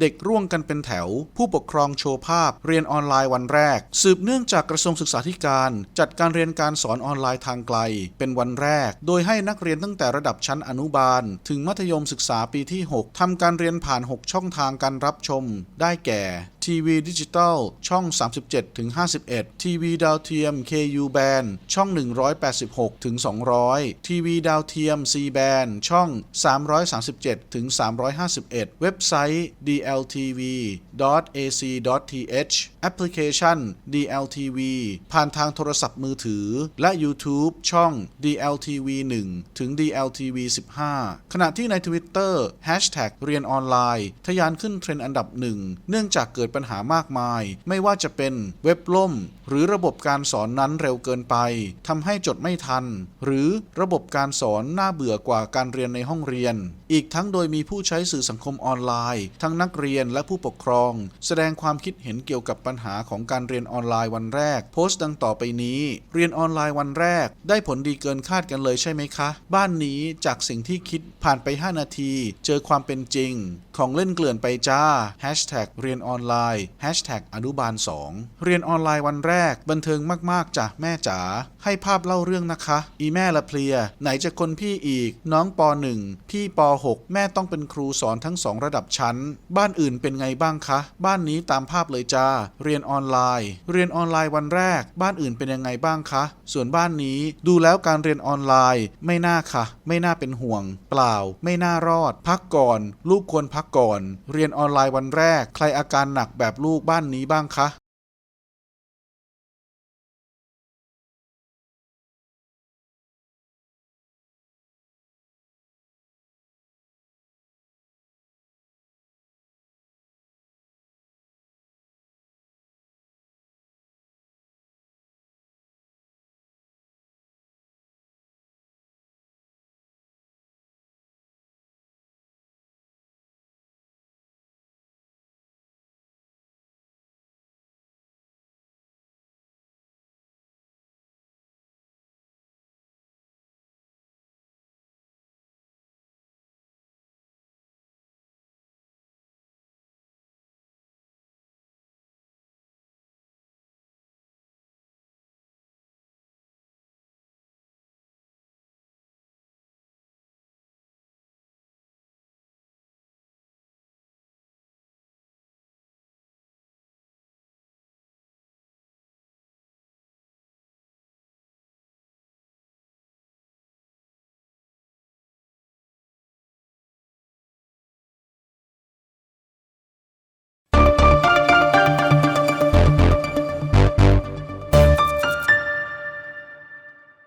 เด็กร่วงกันเป็นแถว ผู้ปกครองโชว์ภาพ เรียนออนไลน์วันแรก สืบเนื่องจากกระทรวงศึกษาธิการ จัดการเรียนการสอนออนไลน์ทางไกล เป็นวันแรก โดยให้นักเรียนตั้งแต่ระดับชั้นอนุบาล ถึงมัธยมศึกษาปีที่ 6ทำการเรียนผ่าน 6 ช่องทางการรับชม ได้แก่ ทีวีดิจิตอลช่อง 37ถึง51 ทีวีดาวเทียม KU band ช่อง 186ถึง200 ทีวีดาวเทียม C band ช่อง 337ถึง351 เว็บไซต์ dltv.ac.th แอปพลิเคชัน DLTV ผ่านทางโทรศัพท์มือถือ และ YouTube ช่อง DLTV 1 ถึง DLTV 15 ขณะที่ใน Twitter Hashtag เรียนออนไลน์ทะยานขึ้นเทรนด์อันดับหนึ่ง เนื่องจากเกิดปัญหามากมาย ไม่ว่าจะเป็นเว็บล่ม หรือระบบการสอนนั้นเร็วเกินไปทำให้จดไม่ทัน หรือระบบการสอนน่าเบื่อกว่าการเรียนในห้องเรียน อีกทั้งโดยมีผู้ใช้สื่อสังคมออนไลน์ ทั้งนักเรียนและผู้ปกครอง แสดงความคิดเห็นเกี่ยวกับปัญหาของการเรียนออนไลน์วันแรก โพสต์ดังต่อไปนี้ เรียนออนไลน์วันแรก ได้ผลดีเกินคาดกันเลยใช่ไหมคะ บ้านนี้จากสิ่งที่คิดผ่านไป 5 นาที เจอความเป็นจริง ของเล่นเกลื่อนไปจ้า Hashtag เรียนออนไลน์ Hashtag อนุบาล 2 เรียนออนไลน์วันแรก บันเทิงมาก ๆจ้ะแม่จ๋าให้ภาพเล่าเรื่องนะคะ อีแม่ละเพลีย ไหนจะคนพี่อีก น้องป .1 พี่ป .6 แม่ต้องเป็นครูสอนทั้งสองระดับชั้น บ้านอื่นเป็นไงบ้างคะ บ้านนี้ตามภาพเลยจ้า เรียนออนไลน์ เรียนออนไลน์วันแรก บ้านอื่นเป็นยังไงบ้างคะ ส่วนบ้านนี้ดูแล้วการเรียนออนไลน์ ไม่น่าค่ะ ไม่น่าเป็นห่วง เปล่า ไม่น่ารอด พักก่อน ลูกควรพักก่อน เรียนออนไลน์วันแรก ใครอาการหนักแบบลูกบ้านนี้บ้างคะ